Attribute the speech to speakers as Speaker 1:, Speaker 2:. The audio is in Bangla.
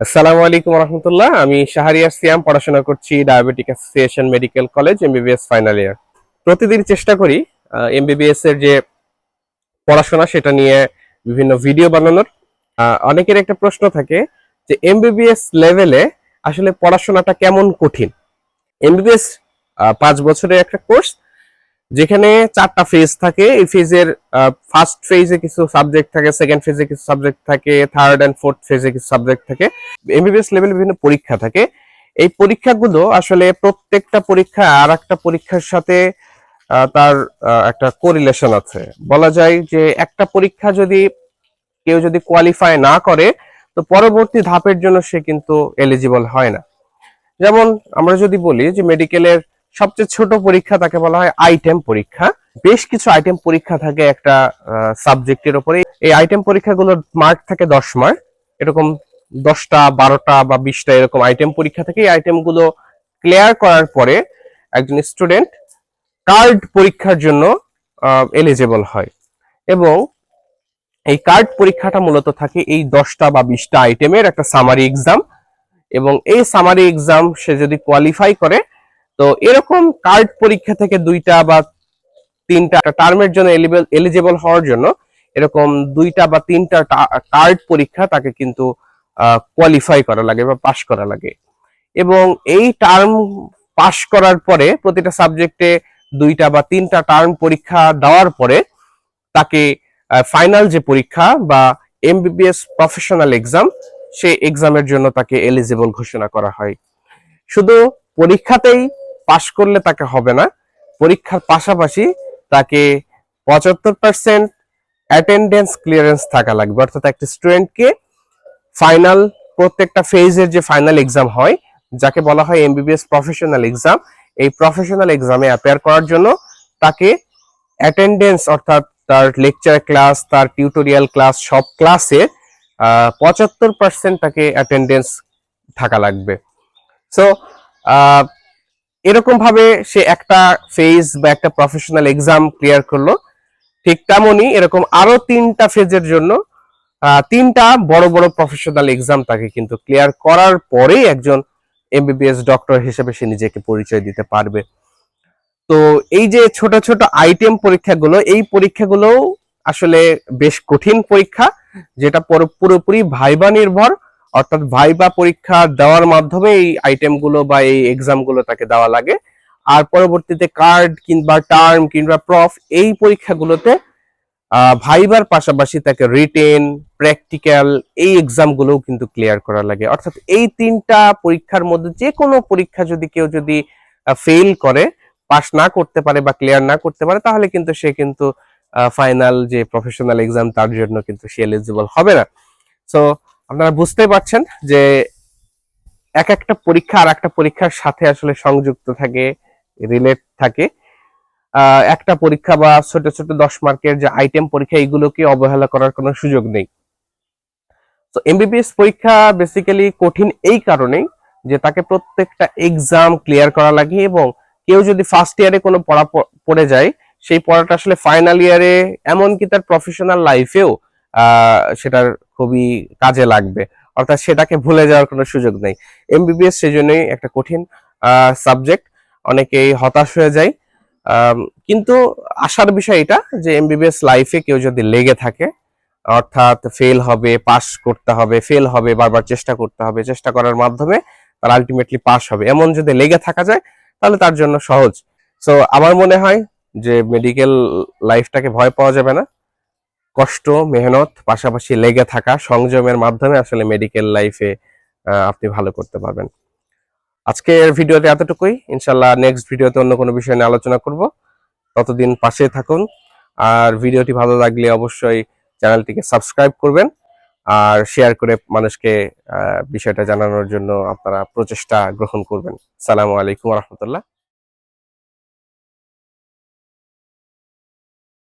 Speaker 1: আসসালামু আলাইকুম রহমতুল্লাহ। আমি শাহরিয়ার সিয়াম, পড়াশোনা করছি diabetic association medical college MBBS final year প্রতিদিন চেষ্টা করি এমবিবিএস এর যে পড়াশোনা, সেটা নিয়ে বিভিন্ন ভিডিও বানানোর। অনেকের একটা প্রশ্ন থাকে যে এমবিবিএস লেভেলে আসলে পড়াশোনাটা কেমন কঠিন? এমবিবিএস পাঁচ বছরের একটা কোর্স যেখানে চারটা ফেজ থাকে, এই ফেজের ফার্স্ট ফেজে কিছু সাবজেক্ট থাকে সেকেন্ড ফেজে কিছু সাবজেক্ট থাকে থার্ড অ্যান্ড ফোর্থ ফেজে কিছু সাবজেক্ট থাকে এমবিবিএস লেভেলে বিভিন্ন পরীক্ষা থাকে। এই পরীক্ষাগুলো আসলে প্রত্যেকটা পরীক্ষা আর একটা পরীক্ষার সাথে তার একটা কোরিলেশন আছে। বলা যায় যে একটা পরীক্ষা যদি কেউ যদি কোয়ালিফাই না করে, তো পরবর্তী ধাপের জন্য সে কিন্তু এলিজিবল হয় না। যেমন আমরা যদি বলি যে মেডিকেলের সবচেয়ে ছোট পরীক্ষা তাকে বলা হয় আইটেম পরীক্ষা। বেশ কিছু আইটেম পরীক্ষা থাকে একটা সাবজেক্টের উপরে এই আইটেম পরীক্ষাগুলোর মার্ক থাকে দশ মার্ক এরকম দশটা, বারোটা বা বিশটা এরকম আইটেম পরীক্ষা থেকে। এই আইটেমগুলো ক্লিয়ার করার পরে একজন স্টুডেন্ট কার্ড পরীক্ষার জন্য এলিজেবল হয়। এবং এই কার্ড পরীক্ষাটা মূলত থাকে এই দশটা বা বিশটা আইটেমের একটা সামারি এক্সাম এবং এই সামারি এক্সাম সে যদি কোয়ালিফাই করে তো এরকম কার্ড পরীক্ষা থেকে দুইটা বা তিনটা টার্মের জন্য এলিজিবল হওয়ার জন্য এরকম দুইটা বা তিনটা কার্ড পরীক্ষা তাকে কিন্তু কোয়ালিফাই করা লাগে বা পাশ করা লাগে। এবং এই টার্ম পাশ করার পরে প্রতিটা সাবজেক্টে দুইটা বা তিনটা টার্ম পরীক্ষা দেওয়ার পরে তাকে ফাইনাল যে পরীক্ষা বা এমবিবিএস প্রফেশনাল এক্সাম সেই এক্সামের জন্য তাকে এলিজিবল ঘোষণা করা হয়। শুধু পরীক্ষাতেই পাশ করলে তাকে হবে না। পরীক্ষার পাশাপাশি তাকে পঁচাত্তর পার্সেন্ট অ্যাটেন্ডেন্স ক্লিয়ারেন্স থাকা লাগবে। অর্থাৎ একটা স্টুডেন্টকে ফাইনাল প্রত্যেকটা ফেজের যে ফাইনাল এক্সাম হয়, যাকে বলা হয় এমবিবিএস প্রফেশনাল এক্সাম এই প্রফেশনাল এক্সামে অ্যাপেয়ার করার জন্য তাকে অ্যাটেন্ডেন্স অর্থাৎ তার লেকচার ক্লাস তার টিউটোরিয়াল ক্লাস সব ক্লাসে পঁচাত্তর পার্সেন্ট তাকে অ্যাটেন্ডেন্স থাকা লাগবে। সো এরকম ভাবে সে একটা ফেজ বা একটা প্রফেশনাল এক্সাম ক্লিয়ার করল। ঠিক তেমনই এরকম আরও তিনটা ফেজের জন্য তিনটা বড় বড় প্রফেশনাল এক্সাম তাকে কিন্তু ক্লিয়ার করার পরেই একজন এমবিবিএস ডক্টর হিসেবে সে নিজেকে পরিচয় দিতে পারবে। তো এই যে ছোট ছোট আইটেম পরীক্ষাগুলো, এই পরীক্ষাগুলো আসলে বেশ কঠিন পরীক্ষা, যেটা পুরো- পুরোপুরি ভাইবা নির্ভর। অর্থাৎ ভাইবা পরীক্ষা দেওয়ার মাধ্যমে এই আইটেমগুলো বা এই এক্সামগুলো তাকে দেওয়া লাগে। আর পরবর্তীতে কার্ড কিংবা টার্ম কিংবা প্রফ এই পরীক্ষাগুলোতে ভাইবার পাশাপাশি তাকে রিটেন প্র্যাকটিক্যাল এই এক্সাম গুলোও কিন্তু ক্লিয়ার করা লাগে। অর্থাৎ এই তিনটা পরীক্ষার মধ্যে যে কোনো পরীক্ষা যদি কেউ যদি ফেল করে পাস না করতে পারে বা ক্লিয়ার না করতে পারে, তাহলে কিন্তু সে কিন্তু ফাইনাল যে প্রফেশনাল এক্সাম তার জন্য কিন্তু সে এলিজিবল হবে না। সো আপনারা বুঝতে পারছেন যে এক একটা পরীক্ষা আর একটা পরীক্ষার সাথে আসলে সংযুক্ত থাকে রিলেট থাকে। একটা পরীক্ষা বা ছোট ছোট দশ মার্কের যে আইটেম পরীক্ষা, এগুলোকে অবহেলা করার কোনো সুযোগ নেই। তো এমবিবিএস পরীক্ষা বেসিক্যালি কঠিন এই কারণেই যে তাকে প্রত্যেকটা এক্সাম ক্লিয়ার করা লাগে এবং কেউ যদি ফার্স্ট ইয়ারে কোনো পড়া পড়ে যায়, সেই পড়াটা আসলে ফাইনাল ইয়ারে এমনকি তার প্রফেশনাল লাইফেও সেটার খুবই কাজে লাগবে। অর্থাৎ সেটাকে ভুলে যাওয়ার কোনো সুযোগ নেই। এমবিবিএস সেজন্যই একটা কঠিন সাবজেক্ট অনেকেই হতাশ হয়ে যায়। কিন্তু আশার বিষয় এটা যে এমবিবিএস লাইফে কেউ যদি লেগে থাকে, অর্থাৎ ফেল হবে পাস করতে হবে ফেল হবে, বারবার চেষ্টা করতে হবে, চেষ্টা করার মাধ্যমে তার আলটিমেটলি পাস হবে। এমন যদি লেগে থাকা যায়, তাহলে তার জন্য সহজ। সো আমার মনে হয় যে মেডিকেল লাইফটাকে ভয় পাওয়া যাবে না। কষ্ট, মেহনত, পাশাপাশি লেগে থাকা সংযমের মাধ্যমে আসলে মেডিকেল লাইফে আপনি ভালো করতে পারবেন। আজকের ভিডিওতে এতটুকুই। ইনশাল্লাহ নেক্সট ভিডিওতে অন্য কোনো বিষয় নিয়ে আলোচনা করব। ততদিন পাশে থাকুন। আর ভিডিওটি ভালো লাগলে অবশ্যই চ্যানেলটিকে সাবস্ক্রাইব করবেন। আর শেয়ার করে মানুষকে বিষয়টা জানানোর জন্য আপনারা প্রচেষ্টা গ্রহণ করবেন। সালামু আলাইকুম রহমতুল্লাহ।